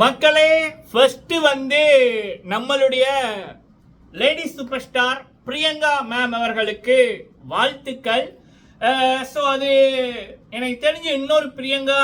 மக்களே ஃபர்ஸ்ட் வந்து நம்மளுடைய lady super star Priyanka ma'am அவர்களுக்கு வாழ்த்துக்கள். ஸோ அது எனக்கு தெரிஞ்சு இன்னொரு பிரியங்கா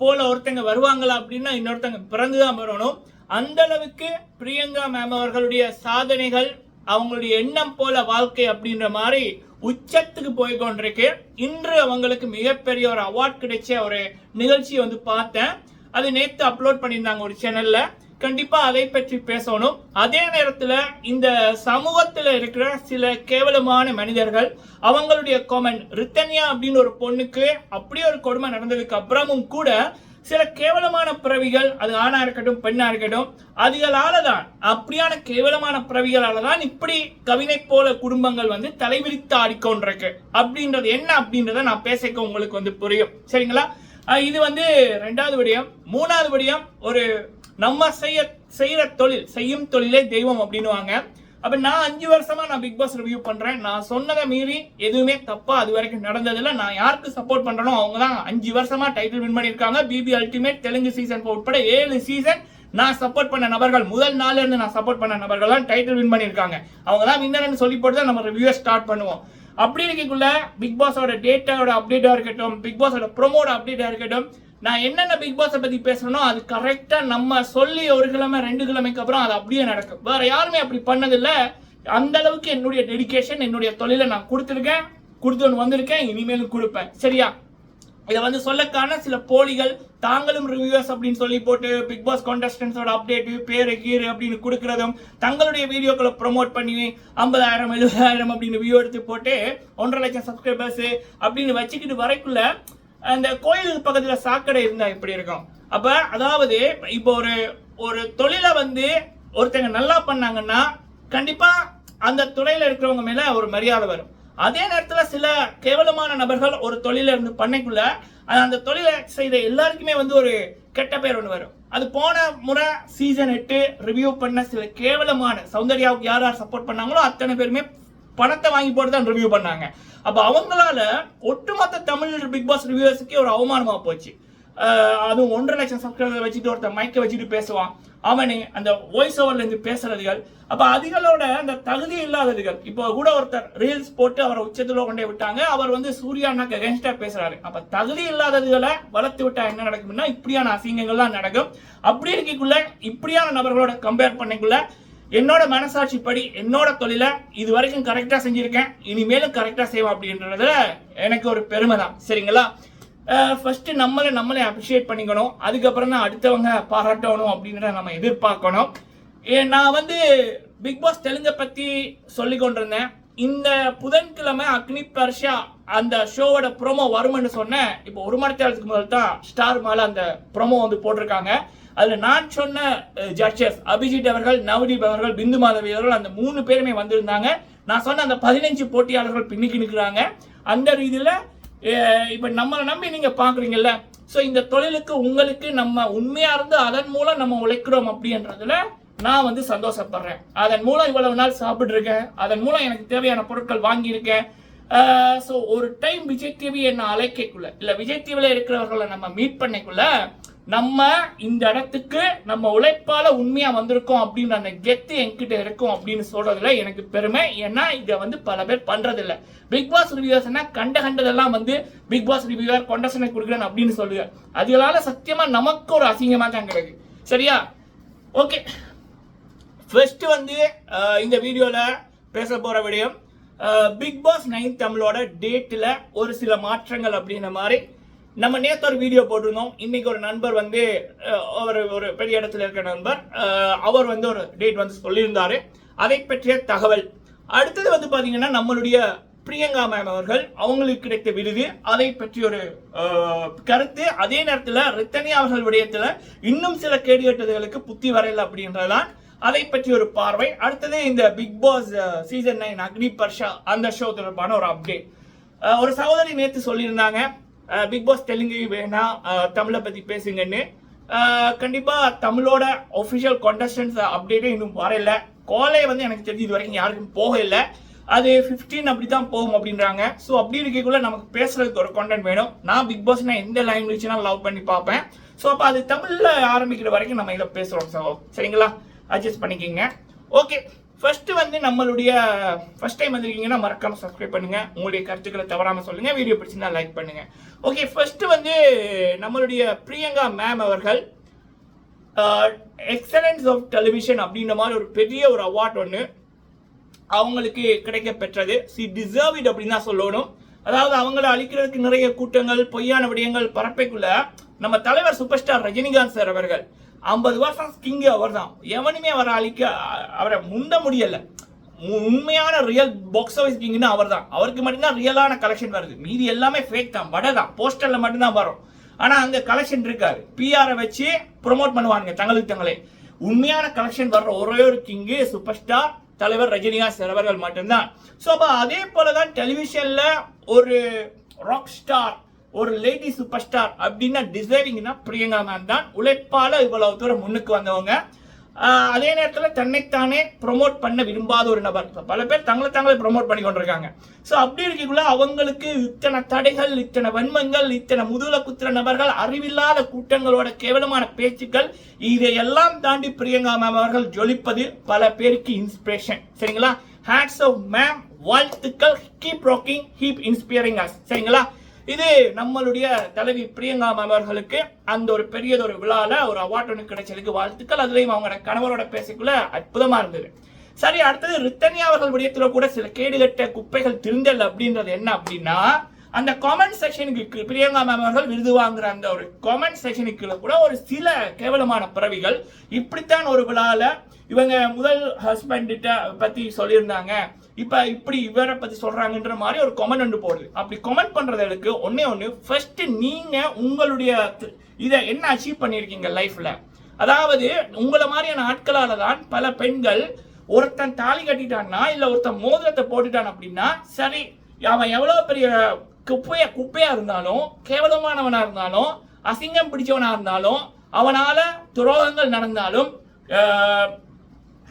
போல ஒருத்தங்க வருவாங்களா அப்படின்னா இன்னொருத்தங்க பிறந்து தான் வரணும். அந்த அளவுக்கு பிரியங்கா மேம் அவர்களுடைய சாதனைகள் அவங்களுடைய எண்ணம் போல வாழ்க்கை அப்படின்ற மாதிரி உச்சத்துக்கு போய் கொண்டிருக்கு. இன்று அவங்களுக்கு மிகப்பெரிய ஒரு அவார்ட் கிடைச்ச ஒரு நிகழ்ச்சியை வந்து பார்த்தேன். அது நேத்து அப்லோட் பண்ணியிருந்தாங்க ஒரு சேனல்ல கண்டிப்பா அதை பற்றி பேசணும். அதே நேரத்துல இந்த சமூகத்துல இருக்கிற சில கேவலமான மனிதர்கள் அவங்களுடைய காமெண்ட் ரித்தன்யா அப்படின்னு ஒரு பொண்ணுக்கு அப்படியே ஒரு கொடுமை நடந்ததுக்கு அப்புறமும் கூட சில கேவலமான பிறவிகள் அது ஆணா இருக்கட்டும் பெண்ணா இருக்கட்டும் அதுகளால தான் அப்படியான கேவலமான பிறவிகளால தான் இப்படி கவினை போல குடும்பங்கள் வந்து தலைவிரித்து ஆடிக்கொண்டிருக்கு. அப்படின்றது என்ன அப்படின்றத நான் பேசிக்க உங்களுக்கு வந்து புரியும். சரிங்களா? இது வந்து ரெண்டாவது விடயம். மூணாவது விடயம் ஒரு நம்ம செய்ய செய்கிற தொழில் செய்யும் தொழிலே தெய்வம் அப்படின்னுவாங்க. அப்ப நான் அஞ்சு வருஷமா நான் பிக் பாஸ் ரிவ்யூ பண்றேன். நான் சொன்னதை மீறி எதுவுமே தப்பா அது வரைக்கும் நடந்ததில்ல. நான் யாருக்கு சப்போர்ட் பண்ணுறனோ அவங்க தான் அஞ்சு வருஷமா டைட்டில் வின் பண்ணியிருக்காங்க. B B ultimate Telugu season உட்பட ஏழு சீசன் நான் சப்போர்ட் பண்ண நபர்கள் முதல் நாள்ல இருந்து நான் சப்போர்ட் பண்ண நபர்கள் தான் டைட்டில் வின் பண்ணியிருக்காங்க. அவங்க தான் வின்னர்னு சொல்லி போட்டு தான் நம்ம ரிவ்யூ ஸ்டார்ட் பண்ணுவோம். அப்படி இருக்கக்குள்ள பிக் பாஸோட டேட்டாவோட அப்டேட்டாக இருக்கட்டும் பிக் பாஸோட ப்ரோமோட அப்டேட்டாக இருக்கட்டும் நான் என்னென்ன பிக் பாஸை பற்றி பேசுகிறேனோ அது கரெக்டாக நம்ம சொல்லி ஒரு கிழமை ரெண்டு கிழமைக்கு அப்புறம் அது அப்படியே நடக்கும். வேற யாருமே அப்படி பண்ணதில்லை. அந்த அளவுக்கு என்னுடைய டெடிகேஷன் என்னுடைய தொழிலை நான் கொடுத்துருக்கேன் கொடுத்து ஒன்று வந்திருக்கேன் இனிமேலும் கொடுப்பேன். சரியா? இதை வந்து சொல்லக்கான சில போலிகள் தாங்களும் ரிவ்யூஸ் அப்படின்னு சொல்லி போட்டு பிக் பாஸ் கான்டெஸ்டன்ஸோட அப்டேட் பேரு கீரு அப்படின்னு கொடுக்கறதும் தங்களுடைய வீடியோக்களை ப்ரொமோட் பண்ணி ஐம்பதாயிரம் எழுபதாயிரம் அப்படின்னு வியூ எடுத்து போட்டு ஒன்றரை லட்சம் சப்ஸ்கிரைபர்ஸ் அப்படின்னு வச்சுக்கிட்டு வரைக்குள்ள அந்த கோயிலுக்கு பக்கத்தில் சாக்கடை இருந்தா இப்படி இருக்கும். அப்ப அதாவது இப்போ ஒரு ஒரு தொழிலை வந்து ஒருத்தங்க நல்லா பண்ணாங்கன்னா கண்டிப்பா அந்த துறையில இருக்கிறவங்க மேல ஒரு மரியாதை வரும். அதே நேரத்தில் சில கேவலமான நபர்கள் ஒரு தொழில இருந்து பண்ணைக்குள்ள அந்த தொழிலை செய்த எல்லாருக்குமே வந்து ஒரு கெட்ட பேர் ஒன்று வரும். அது போன முறை சீசன் எட்டு ரிவ்யூ பண்ண சில கேவலமான சௌந்தர்யாவுக்கு யார் யார் சப்போர்ட் பண்ணாங்களோ அத்தனை பேருமே பணத்தை வாங்கி போட்டு தான் ரிவ்யூ பண்ணாங்க. அப்போ அவங்களால ஒட்டுமொத்த தமிழ் பிக் பாஸ் ரிவ்யூவர்ஸுக்கே ஒரு அவமானமாக போச்சு. அதுவும் ஒன்றரை லட்சம் சப்ஸ்கிரைபர் வச்சுட்டு ஒருத்தன் மைக்கை வச்சுட்டு பேசுவான். அவனு அந்த வாய்ஸ் ஓவர்லேருந்து பேசுறதுகள் அப்போ அதுகளோட அந்த தகுதி இல்லாததுகள். இப்போ கூட ஒருத்தர் ரீல்ஸ் போட்டு அவரை உச்சத்தில் கொண்டே விட்டாங்க. அவர் வந்து சூர்யானாக்கு அகேன்ஸ்டா பேசுறாரு. அப்போ தகுதி இல்லாததுகளை வளர்த்து விட்டா என்ன நடக்கும்னா இப்படியான அசிங்கங்கள்லாம் நடக்கும். அப்படி இருக்கக்குள்ள இப்படியான நபர்களோட கம்பேர் பண்ணிக்குள்ள என்னோட மனசாட்சி படி என்னோட தொழிலை இது வரைக்கும் கரெக்டாக செஞ்சுருக்கேன். இனிமேலும் கரெக்டாக செய்வோம் அப்படின்றதுல எனக்கு ஒரு பெருமை தான். சரிங்களா? ஃபஸ்ட்டு நம்மளை நம்மளே அப்ரிஷியேட் பண்ணிக்கணும். அதுக்கப்புறம் தான் அடுத்தவங்க பாராட்டணும் அப்படின்றத நம்ம எதிர்பார்க்கணும். ஏ, நான் வந்து பிக் பாஸ் தெலுங்கை பற்றி சொல்லி கொண்டிருந்தேன். இந்த புதன்கிழமை அக்னி பர்ஷா அந்த ஷோவோட ப்ரோமோ வரும்னு சொன்னேன். இப்போ ஒரு மணி நேரத்துக்கு முதல் தான் ஸ்டார் மேலே அந்த ப்ரோமோ வந்து போட்டிருக்காங்க. அதில் நான் சொன்ன ஜட்ஜஸ் அபிஜித் அவர்கள் நவதீப் அவர்கள் பிந்து மாதவி அவர்கள் அந்த மூணு பேருமே வந்திருந்தாங்க. நான் சொன்ன அந்த பதினஞ்சு போட்டியாளர்கள் பின்னுக்கு நிற்கிறாங்க. அந்த ரீதியில் இப்போ நம்மளை நம்பி நீங்கள் பார்க்குறீங்கல்ல? ஸோ இந்த தொழிலுக்கு உங்களுக்கு நம்ம உண்மையாக இருந்து அதன் மூலம் நம்ம உழைக்கிறோம் அப்படின்றதுல நான் வந்து சந்தோஷப்படுறேன். அதன் மூலம் இவ்வளவு நாள் சாப்பிட்ருக்கேன் அதன் மூலம் எனக்கு தேவையான பொருட்கள் வாங்கியிருக்கேன். ஸோ ஒரு டைம் விஜய் டிவி என்ன அழைக்கக்குள்ள இல்லை விஜய் டிவியில் இருக்கிறவர்களை நம்ம மீட் பண்ணிக்குள்ள நம்ம இந்த இடத்துக்கு நம்ம உழைப்பால உண்மையா வந்திருக்கோம் அப்படின்ற அந்த கெத்து என்கிட்ட இருக்கும் அப்படின்னு சொல்றதுல எனக்கு பெருமை. ஏன்னா இதை வந்து பல பேர் பண்றது இல்ல பிக் பாஸ் ரிவ்யூவர்ஸ்னா கண்ட கண்டதெல்லாம் வந்து பிக் பாஸ் ரிவ்யூவர் கொண்டசனை கொடுக்குறேன் அப்படின்னு சொல்லுங்க. அதனால சத்தியமா நமக்கு ஒரு அசிங்கமா தான் கிடக்கு. சரியா? ஓகே ஃபர்ஸ்ட் வந்து இந்த வீடியோல பேச போற விடயம் பிக் பாஸ் நைன் தமிழோட டேட்டில் ஒரு சில மாற்றங்கள் அப்படின்ற மாதிரி நம்ம நேற்று ஒரு வீடியோ போட்டிருந்தோம். இன்னைக்கு ஒரு நண்பர் வந்து ஒரு அவர் ஒரு பெரிய இடத்துல இருக்கிற நண்பர். அவர் வந்து ஒரு டேட் வந்து சொல்லியிருந்தாரு. அதை பற்றிய தகவல். அடுத்தது வந்து பார்த்தீங்கன்னா நம்மளுடைய பிரியங்கா மேம் அவர்கள் அவங்களுக்கு கிடைத்த விருது. அதை பற்றி ஒரு கருத்து. அதே நேரத்தில் ரித்தனி அவர்கள் விடயத்தில் இன்னும் சில கேடு புத்தி வரையல அப்படின்றதான் அதை பற்றி ஒரு பார்வை. அடுத்தது இந்த பிக் பாஸ் சீசன் நைன் அக்னி பர்ஷா அந்த ஷோ தொடர்பான ஒரு அப்டேட் ஒரு சகோதரி நேற்று சொல்லியிருந்தாங்க. பிக் பாஸ் தெலுங்கு வேணா தமிழை பத்தி பேசுங்கன்னு. கண்டிப்பாக கண்டிப்பா தமிழோட ஒஃபிஷியல் கொண்டஸ்டன்ஸ் அப்டேட்டே இன்னும் வரல. கோலை வந்து எனக்கு தெரிஞ்சு இது வரைக்கும் யாருக்கும் போக இல்லை அது 15 அப்படி தான் போகும் அப்படின்றாங்க. ஸோ அப்படி இருக்கக்குள்ள நமக்கு பேசுறதுக்கு ஒரு கண்டென்ட் வேணும். நான் பிக் பாஸ்னா எந்த லாங்குவேஜ்னா லவ் பண்ணி பார்ப்பேன். ஸோ அப்போ அது தமிழில் ஆரம்பிக்கிற வரைக்கும் நம்ம இதை பேசுகிறோம் ஸோ சரிங்களா? அட்ஜஸ்ட் பண்ணிக்கிங்க. ஓகே ஃபர்ஸ்ட் வந்து நம்மளுடைய ஃபர்ஸ்ட் டைம் வந்திருக்கீங்கன்னா மறக்காம சப்ஸ்கிரைப் பண்ணுங்க. உங்களுடைய கருத்துக்களை தவறாம சொல்லுங்க. வீடியோ பிடிச்சிருந்தா லைக் பண்ணுங்க. ஓகே ஃபர்ஸ்ட் வந்து நம்மளுடைய பிரியங்கா மேம் அவர்கள் எக்ஸலன்ஸ் ஆஃப் டெலிவிஷன் அப்படின்ற மாதிரி ஒரு பெரிய ஒரு அவார்ட் ஒன்று அவங்களுக்கு கிடைக்க பெற்றது சி டிசர்வ் இட் அப்படின்னு தான் சொல்லணும். அதாவது அவங்கள அழிக்கிறதுக்கு நிறைய கூட்டங்கள் பொய்யான விடயங்கள் பரப்பைக்குள்ள நம்ம தலைவர் சூப்பர் ஸ்டார் ரஜினிகாந்த் சார் அவர்கள். ஐம்பது வருஷம் கிங்கு அவர் தான் எவனுமே அவரை அழிக்க அவரை முந்த முடியலை. உண்மையான ரியல் பாக்ஸ் ஆஃபீஸ் கிங்னா அவர் தான் அவருக்கு மட்டும்தான் ரியலான கலெக்ஷன் வருது. மீதி எல்லாமே ஃபேக் தான் வடை தான். போஸ்டரில் மட்டும்தான் வரும். ஆனால் அங்கே கலெக்ஷன் இருக்காது. பிஆரை வச்சு ப்ரொமோட் பண்ணுவாங்க தங்களுக்கு தங்களே. உண்மையான கலெக்ஷன் வர்ற ஒரே ஒரு கிங்கு சூப்பர் ஸ்டார் தலைவர் ரஜினிகாந்த் சார் மட்டும்தான். ஸோ அப்போ அதே போல தான் டெலிவிஷனில் ஒரு ராக் ஸ்டார் ஒரு லேடி சூப்பர் ஸ்டார் அப்படின்னா டிசர்விங்னா பிரியங்கா மேம் தான். உழைப்பால இவ்வளவு தூரம் முன்னுக்கு வந்தவங்க. அதே நேரத்தில் தன்னைத்தானே ப்ரொமோட் பண்ண விரும்பாத ஒரு நபர். பல பேர் தங்களை தாங்களே ப்ரோமோட் பண்ணி கொண்டிருக்காங்க. ஸோ அப்படி இருக்கக்குள்ள அவங்களுக்கு இத்தனை தடைகள் இத்தனை வன்மங்கள் இத்தனை முதுகில் குத்துற நபர்கள் அறிவில்லாத கூட்டங்களோட கேவலமான பேச்சுக்கள் இதையெல்லாம் தாண்டி பிரியங்கா மேம் அவர்கள் ஜொலிப்பது பல பேருக்கு இன்ஸ்பிரேஷன் சரிங்களா? ஹேட்ஸ் ஆஃப் மேம் வாழ்த்துக்கள். Keep rocking keep inspiring us சரிங்களா? இது நம்மளுடைய தலைவி பிரியங்கா அவர்களுக்கு அந்த ஒரு பெரியதொரு விழால ஒரு அவார்ட் ஒன்று கிடைச்சதுக்கு வாழ்த்துக்கள். அதுலேயும் அவங்களோட கணவரோட பேசிக்குள்ள அற்புதமா இருந்தது. சரி அடுத்தது ரித்தன்யா அவர்கள் விடயத்துல கூட சில கேடுகட்ட குப்பைகள் திருந்தல் அப்படின்றது என்ன அப்படின்னா அந்த காமெண்ட் செக்ஷனுக்கு பிரியங்கா மேம் அவர்கள் விருது வாங்குற அந்த ஒரு காமெண்ட் செக்ஷனுக்குள்ள கூட ஒரு சில கேவலமான பிறவிகள் இப்படித்தான் ஒரு விழால இவங்க முதல் ஹஸ்பண்ட் பத்தி சொல்லியிருந்தாங்க. இப்போ இப்படி இவரை பற்றி சொல்றாங்கன்ற மாதிரி ஒரு கமெண்ட் ஒன்று போடுது. அப்படி கமெண்ட் பண்ணுறதுக்கு ஒன்றே ஒன்று ஃபஸ்ட்டு நீங்க உங்களுடைய இதை என்ன அச்சீவ் பண்ணியிருக்கீங்க லைஃப்ல அதாவது உங்களை மாதிரியான ஆட்களால தான் பல பெண்கள் ஒருத்தன் தாலி கட்டிட்டான்னா இல்லை ஒருத்தன் மோதிரத்தை போட்டுட்டான் அப்படின்னா சரி அவன் எவ்வளவு பெரிய குப்பையா குப்பையாக இருந்தாலும் கேவலமானவனா இருந்தாலும் அசிங்கம் பிடிச்சவனா இருந்தாலும் அவனால துரோகங்கள் நடந்தாலும்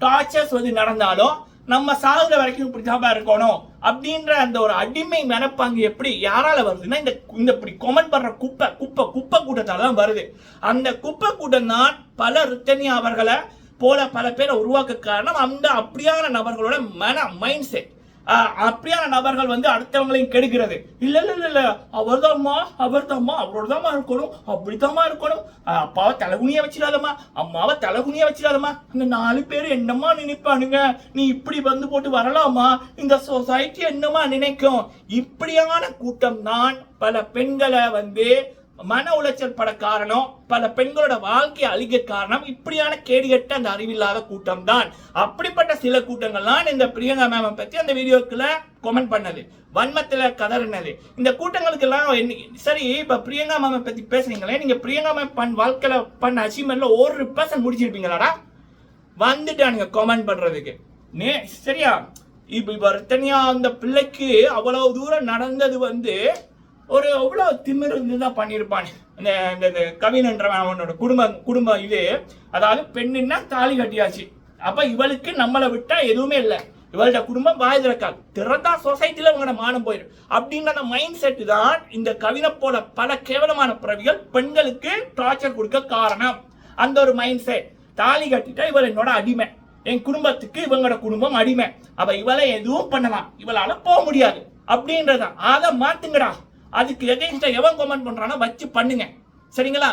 டார்ச்சர்ஸ் வந்து நடந்தாலும் நம்ம சாகுற வரைக்கும் இப்படிதான் இருக்கணும். அப்படின்ற அந்த ஒரு அடிமை மனப்பாங்கு எப்படி யாரால வருதுன்னா இந்த இந்த இப்படி கொமெண்ட் பண்ற குப்பை குப்பை குப்பை கூட்டத்தால தான் வருது. அந்த குப்பை கூட்டம் தான் பல ரித்தனி அவர்களை போல பல பேரை உருவாக்க காரணம் அந்த அப்படியான நபர்களோட மன மைண்ட் செட் அப்படியான நபர்கள் வந்து அடுத்தவங்களையும் கெடுக்கிறது. இல்ல இல்ல இல்ல இல்ல. அவர்தாம்மா அவர்தாம்மா அவரோடதாம்மா இருக்கணும். அப்படித்தாம்மா இருக்கணும். அப்பாவை தலைகுனிய வச்சிடாதம்மா. அம்மாவை தலைகுனியா வச்சிடாதம்மா. அந்த நாலு பேர் என்னம்மா நினைப்பானுங்க? நீ இப்படி வந்து போட்டு வரலாமா? இந்த சொசைட்டி என்னமா நினைக்கும்? இப்படியான கூட்டம் தான் பல பெண்களை வந்து மன உளைச்சல் பட காரணம் பல பெண்களோட வாழ்க்கையை அழிக்க காரணம் இப்படியான கேடுகட்ட அந்த அறிவில்லாத கூட்டம் தான் அப்படிப்பட்ட சில கூட்டங்கள்லாம் இந்த பிரியங்கா மேம பத்தி அந்த வீடியோக்குள்ள கமெண்ட் பண்ணது. வன்மத்தில் கதறினது. இந்த கூட்டங்களுக்கு எல்லாம் என்ன- சரி இப்ப பிரியங்கா மேமை பத்தி பேசுறீங்களே நீங்க பிரியங்கா மேம் பண் வாழ்க்கையில பண்ண அச்சீவ்மெண்ட்ல ஒரு பர்சன்ட் முடிச்சிருப்பீங்களாடா? வந்துட்டானுங்க கமெண்ட் பண்றதுக்கு. நே சரியா? இப்போ இப்போ தனியா அந்த பிள்ளைக்கு அவ்வளவு தூரம் நடந்தது வந்து ஒரு அவ்வளோ திமிருந்து இருந்து தான் பண்ணியிருப்பானு இந்த இந்த இந்த கவினன்றவன் அவனோட குடும்ப குடும்ப இது. அதாவது பெண்ணுன்னா தாலி கட்டியாச்சு. அப்போ இவளுக்கு நம்மளை விட்டால் எதுவுமே இல்லை. இவளோட குடும்பம் வாய் திறக்காது. திறந்தா சொசைட்டியில் இவங்களோட மானம் போயிடும். அப்படின்ற அந்த மைண்ட் செட் தான் இந்த கவினை போல பல கேவலமான பிறவிகள் பெண்களுக்கு டார்ச்சர் கொடுக்க காரணம். அந்த ஒரு மைண்ட் செட் தாலி கட்டிட்டா இவள் என்னோட அடிமை. என் குடும்பத்துக்கு இவங்களோட குடும்பம் அடிமை. அப்ப இவளை எதுவும் பண்ணலாம். இவளால போக முடியாது. அப்படின்றதான் அதை மாத்துங்கடா. அதுக்கு எகென்ஸ்டா எவன் கமெண்ட் பண்றானோ வச்சு பண்ணுங்க. சரிங்களா?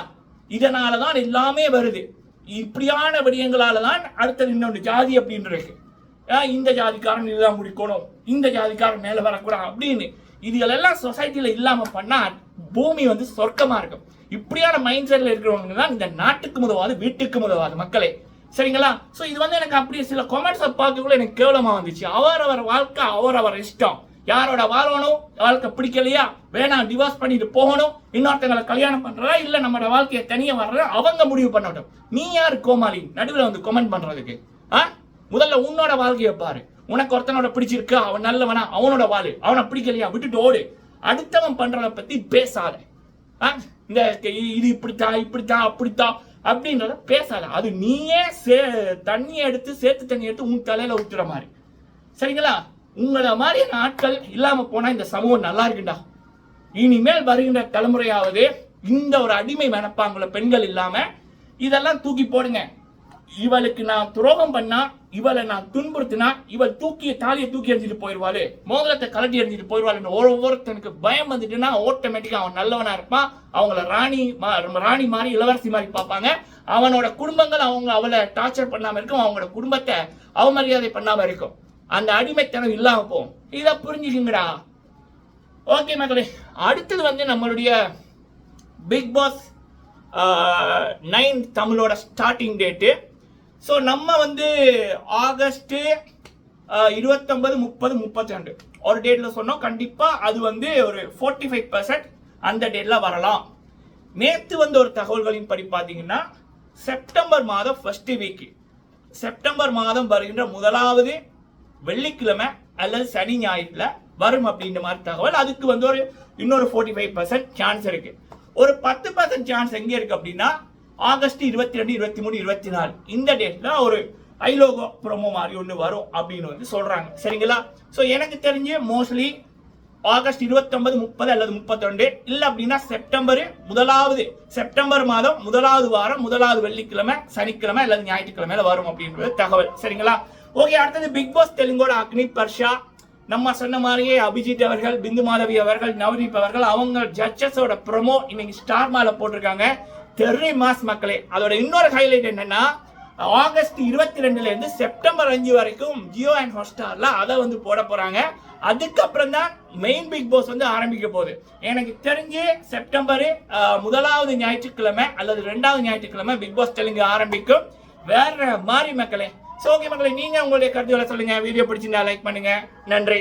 இதனால தான் எல்லாமே வருது. இப்படியான விடயங்களால தான் அடுத்தது இன்னொன்று ஜாதி அப்படின்றது இந்த ஜாதிக்காரன் இதுதான் முடிக்கணும். இந்த ஜாதிக்காரன் மேலே வரக்கூடாது அப்படின்னு. இதுகளெல்லாம் சொசைட்டியில் இல்லாமல் பண்ணால் பூமி வந்து சொர்க்கமாக இருக்கும். இப்படியான மைண்ட் செட்டில் இருக்கிறவங்க தான் இந்த நாட்டுக்கு முதவாது வீட்டுக்கு முதவாது மக்களே. சரிங்களா? ஸோ இது வந்து எனக்கு அப்படி சில கமெண்ட்ஸை பார்க்கக்குள்ள எனக்கு கேவலமாக வந்துச்சு. அவரவர் வாழ்க்கை அவரவர் இஷ்டம். யாரோட வாழணும் வாழ்க்கை பிடிக்கலையா? வேணாம் டிவோர்ஸ் பண்ணிட்டு போகணும். இன்னொருத்தங்களை கல்யாணம் பண்றதா? இல்ல நம்மளோட வாழ்க்கையை தனியா வர்றதா? அவங்க முடிவு பண்ணட்டும். நீ யார் கோமாளி? நடுவில் வந்து கமெண்ட் பண்றதுக்கு. ஆ? முதல்ல உன்னோட வாழ்க்கையை பாரு. உனக்கு ஒருத்தனோட பிடிச்சிருக்கு. அவன் நல்லவனா? அவனோட வாழு. அவனை பிடிக்கலையா? விட்டுட்டு ஓடு. அடுத்தவன் பண்றத பத்தி பேசாத. ஆ? இந்த இது இப்படித்தான் இப்படித்தான் அப்படித்தான் அப்படின்றத பேசாத. அது நீயே சே தண்ணி எடுத்து சேர்த்து தண்ணி எடுத்து உன் தலையில ஊத்துற மாதிரி. சரிங்களா? உங்களை மாதிரியான ஆட்கள் இல்லாம போனா இந்த சமூகம் நல்லா இருக்குண்டா. இனிமேல் வருகின்ற தலைமுறையாவது இந்த ஒரு அடிமை மனப்பாங்குள்ள பெண்கள் இல்லாம இதெல்லாம் தூக்கி போடுங்க. இவளுக்கு நான் துரோகம் பண்ணா இவளை நான் துன்புறுத்தினா இவள் தூக்கிய தாலியை தூக்கி எறிஞ்சிட்டு போயிடுவாளு. மோதிரத்தை கலட்டி எறிஞ்சிட்டு போயிடுவாள் ஒவ்வொருத்தனுக்கு பயம் வந்துட்டுன்னா ஆட்டோமேட்டிக்காக அவன் நல்லவனா இருப்பான். அவங்கள ராணி மா- ராணி மாதிரி இளவரசி மாதிரி பார்ப்பாங்க. அவனோட குடும்பங்கள் அவங்க அவளை டார்ச்சர் பண்ணாமல் இருக்கும். அவங்களோட குடும்பத்தை அவமரியாதை பண்ணாமல் இருக்கும். அந்த அடிமைத்தனம் இல்லாம போகும். இதை புரிஞ்சுக்குங்கடா. ஓகே மக்களே அடுத்தது வந்து நம்மளுடைய பிக் பாஸ் நைன் தமிழோட ஸ்டார்டிங் டேட்டு ஸோ நம்ம வந்து ஆகஸ்ட்டு இருபத்தொம்பது முப்பது முப்பத்தி ரெண்டு ஒரு டேட்டில் சொன்னோம். கண்டிப்பாக அது வந்து ஒரு ஃபோர்ட்டி ஃபைவ் பர்சன்ட் அந்த டேட்டில் வரலாம். நேற்று வந்து ஒரு தகவல்களின் படி பார்த்தீங்கன்னா செப்டம்பர் மாதம் ஃபர்ஸ்ட் வீக்கு செப்டம்பர் மாதம் வருகின்ற முதலாவது வெள்ளிக்கிழமை அல்லது சனி ஞாயிற்றுல வரும் அப்படின்ற மாதிரி தகவல். அதுக்கு வந்து ஒரு இன்னொரு ஃபோர்ட்டி ஃபைவ் பர்சன்ட் சான்ஸ் இருக்கு. ஒரு பத்து பர்சன்ட் சான்ஸ் எங்க இருக்கு அப்படின்னா ஆகஸ்ட் இருபத்தி ரெண்டு இருபத்தி மூணு இருபத்தி நாலு. இந்த டேட்ல ஒரு ஐலோகோ ப்ரோமோ மாதிரி ஒன்று வரும் அப்படின்னு வந்து சொல்றாங்க. சரிங்களா? ஸோ எனக்கு தெரிஞ்சு மோஸ்ட்லி ஆகஸ்ட் 29 முப்பது அல்லது முப்பத்தொண்டு இல்லை அப்படின்னா செப்டம்பர் முதலாவது செப்டம்பர் மாதம் முதலாவது வாரம் முதலாவது வெள்ளிக்கிழமை சனிக்கிழமை அல்லது ஞாயிற்றுக்கிழமையில வரும் அப்படின்றது தகவல். சரிங்களா? ஓகே அடுத்தது பிக் பாஸ் தெலுங்கோட அக்னி பர்ஷா. நம்ம சொன்ன மாதிரியே அபிஜித் அவர்கள் பிந்து மாதவி அவர்கள் நவதீப் அவர்கள் அவங்க ஜட்ஜஸோட ப்ரோமோ இன்னைக்கு ஸ்டார் மால போட்டிருக்காங்க. தெரி மாஸ் மக்களே அதோட இன்னொரு ஹைலைட் என்னன்னா ஆகஸ்ட் இருபத்தி ரெண்டுல இருந்து செப்டம்பர் அஞ்சு வரைக்கும் ஜியோ அண்ட் ஹாட்ஸ்டார்ல அதை வந்து போட போறாங்க. அதுக்கப்புறம் தான் மெயின் பிக் பாஸ் வந்து ஆரம்பிக்க போகுது. எனக்கு தெரிஞ்சு செப்டம்பர் முதலாவது ஞாயிற்றுக்கிழமை அல்லது ரெண்டாவது ஞாயிற்றுக்கிழமை பிக் பாஸ் தெலுங்கு ஆரம்பிக்கும். வேற மாதிரி மக்களே ஸோ ஓகே மக்களே நீங்க உங்களுடைய கருத்துக்களை சொல்லுங்க. வீடியோ பிடிச்சிருந்தா லைக் பண்ணுங்க. நன்றி.